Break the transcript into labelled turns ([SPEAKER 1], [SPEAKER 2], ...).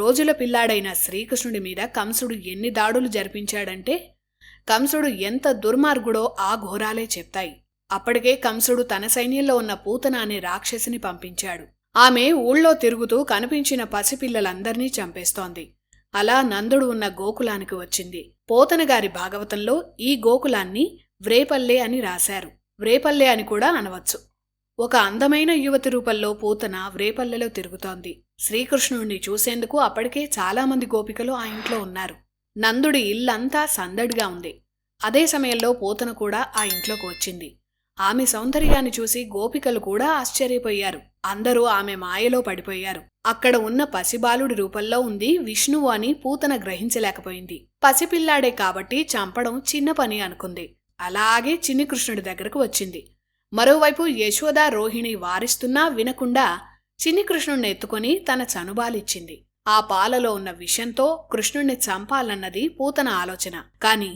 [SPEAKER 1] రోజుల పిల్లాడైన శ్రీకృష్ణుడి మీద కంసుడు ఎన్ని దాడులు జరిపించాడంటే కంసుడు ఎంత దుర్మార్గుడో ఆ ఘోరాలే చెప్తాయి. అప్పటికే కంసుడు తన సైన్యంలో ఉన్న పూతన అనే రాక్షసిని పంపించాడు. ఆమె ఊళ్ళో తిరుగుతూ కనిపించిన పసిపిల్లలందర్నీ చంపేస్తోంది. అలా నందుడు ఉన్న గోకులానికి వచ్చింది. పోతనగారి భాగవతంలో ఈ గోకులాన్ని వ్రేపల్లె అని రాశారు. వ్రేపల్లె అని కూడా అనవచ్చు. ఒక అందమైన యువతి రూపంలో పూతన వ్రేపల్లెలో తిరుగుతోంది. శ్రీకృష్ణుణ్ణి చూసేందుకు అప్పటికే చాలామంది గోపికలు ఆ ఇంట్లో ఉన్నారు. నందుడి ఇల్లంతా సందడిగా ఉంది. అదే సమయంలో పూతన కూడా ఆ ఇంట్లోకి వచ్చింది. ఆమె సౌందర్యాన్ని చూసి గోపికలు కూడా ఆశ్చర్యపోయారు. అందరూ ఆమె మాయలో పడిపోయారు. అక్కడ ఉన్న పసిబాలుడి రూపంలో ఉంది విష్ణువు అని పూతన గ్రహించలేకపోయింది. పసిపిల్లాడే కాబట్టి చంపడం చిన్న పని అనుకుంది. అలాగే చిన్ని కృష్ణుడి దగ్గరకు వచ్చింది. మరోవైపు యశోద రోహిణి వారిస్తున్నా వినకుండా చిన్ని కృష్ణుణ్ణి ఎత్తుకొని తన చనుబాలిచ్చింది. ఆ పాలలో ఉన్న విషంతో కృష్ణుణ్ణి చంపాలన్నది పూతన ఆలోచన. కాని